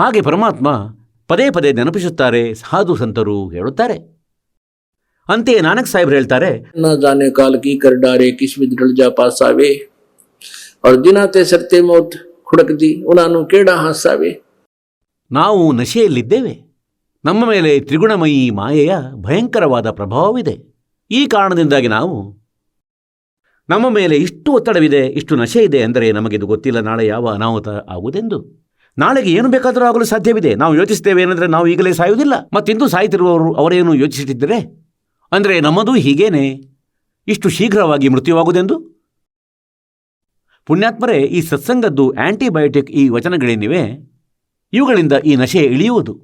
ಹಾಗೆ ಪರಮಾತ್ಮ ಪದೇ ಪದೇ ನೆನಪಿಸುತ್ತಾರೆ ಸಾಧು ಸಂತರು ಹೇಳುತ್ತಾರೆ. ಅಂತೆಯೇ ನಾನಕ್ ಸಾಹೇಬ್ರು ಹೇಳ್ತಾರೆ ಜಾನೆ ಕರ್ಡಾರೆ ಕಿಸ್ ವಿದ್ರಳ ಅವ್ರ ದಿನಾತೆ ಸರ್ತೆ ಮೌತ್ ನಾನು ಕೇಡ ಹಾಸಾವೆ ನಾವು ನಶೆಯಲ್ಲಿದ್ದೇವೆ ನಮ್ಮ ಮೇಲೆ ತ್ರಿಗುಣಮಯಿ ಮಾಯೆಯ ಭಯಂಕರವಾದ ಪ್ರಭಾವವಿದೆ. ಈ ಕಾರಣದಿಂದಾಗಿ ನಾವು ನಮ್ಮ ಮೇಲೆ ಇಷ್ಟು ಒತ್ತಡವಿದೆ ಇಷ್ಟು ನಶೆ ಇದೆ ಅಂದರೆ ನಮಗಿದು ಗೊತ್ತಿಲ್ಲ ನಾಳೆ ಯಾವ ಅನಾಹುತ ಆಗುವುದೆಂದು. ನಾಳೆಗೆ ಏನು ಬೇಕಾದರೂ ಆಗಲು ಸಾಧ್ಯವಿದೆ. ನಾವು ಯೋಚಿಸ್ತೇವೆ ಏನಂದರೆ ನಾವು ಈಗಲೇ ಸಾಯುವುದಿಲ್ಲ. ಮತ್ತಿಂದು ಸಾಯುತ್ತಿರುವವರು ಅವರೇನು ಯೋಚಿಸಿಟ್ಟಿದ್ದರೆ? ಅಂದರೆ ನಮ್ಮದು ಹೀಗೇನೆ. ಇಷ್ಟು ಶೀಘ್ರವಾಗಿ ಮೃತ್ಯುವಾಗುವುದೆಂದು? ಪುಣ್ಯಾತ್ಮರೇ, ಈ ಸತ್ಸಂಗದ್ದು ಆಂಟಿಬಯೋಟಿಕ್ ಈ ವಚನಗಳೇನಿವೆ? ಇವುಗಳಿಂದ ಈ ನಶೆ ಇಳಿಯುವುದು.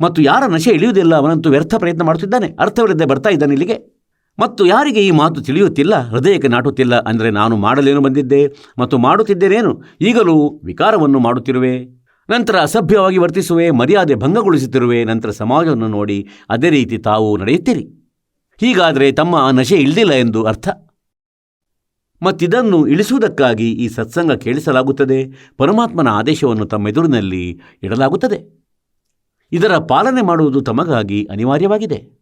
ಮತ್ತು ಯಾರ ನಶೆ ಇಳಿಯುವುದಿಲ್ಲ ಅವನಂತೂ ವ್ಯರ್ಥ ಪ್ರಯತ್ನ ಮಾಡುತ್ತಿದ್ದಾನೆ. ಅರ್ಥವಿಲ್ಲದೆ ಬರ್ತಾ ಇದ್ದಾನೆ ಇಲ್ಲಿಗೆ. ಮತ್ತು ಯಾರಿಗೆ ಈ ಮಾತು ತಿಳಿಯುತ್ತಿಲ್ಲ? ಹೃದಯಕ್ಕೆ ನಾಟುತ್ತಿಲ್ಲ. ಅಂದರೆ ನಾನು ಮಾಡಲೇನು ಬಂದಿದ್ದೆ? ಮತ್ತು ಮಾಡುತ್ತಿದ್ದೇನೇನು? ಈಗಲೂ ವಿಕಾರವನ್ನು ಮಾಡುತ್ತಿರುವೆ. ನಂತರ ಅಸಭ್ಯವಾಗಿ ವರ್ತಿಸುವೆ, ಮರ್ಯಾದೆ ಭಂಗಗೊಳಿಸುತ್ತಿರುವೆ, ನಂತರ ಸಮಾಜವನ್ನು ನೋಡಿ ಅದೇ ರೀತಿ ತಾವು ನಡೆಯುತ್ತೀರಿ. ಹೀಗಾದರೆ ತಮ್ಮ ಆ ನಶೆ ಇಳಿದಿಲ್ಲ ಎಂದು ಅರ್ಥ. ಮತ್ತಿದನ್ನು ಇಳಿಸುವುದಕ್ಕಾಗಿ ಈ ಸತ್ಸಂಗ ಕೇಳಿಸಲಾಗುತ್ತದೆ, ಪರಮಾತ್ಮನ ಆದೇಶವನ್ನು ತಮ್ಮೆದುರಿನಲ್ಲಿ ಇಡಲಾಗುತ್ತದೆ. ಇದರ ಪಾಲನೆ ಮಾಡುವುದು ತಮಗಾಗಿ ಅನಿವಾರ್ಯವಾಗಿದೆ.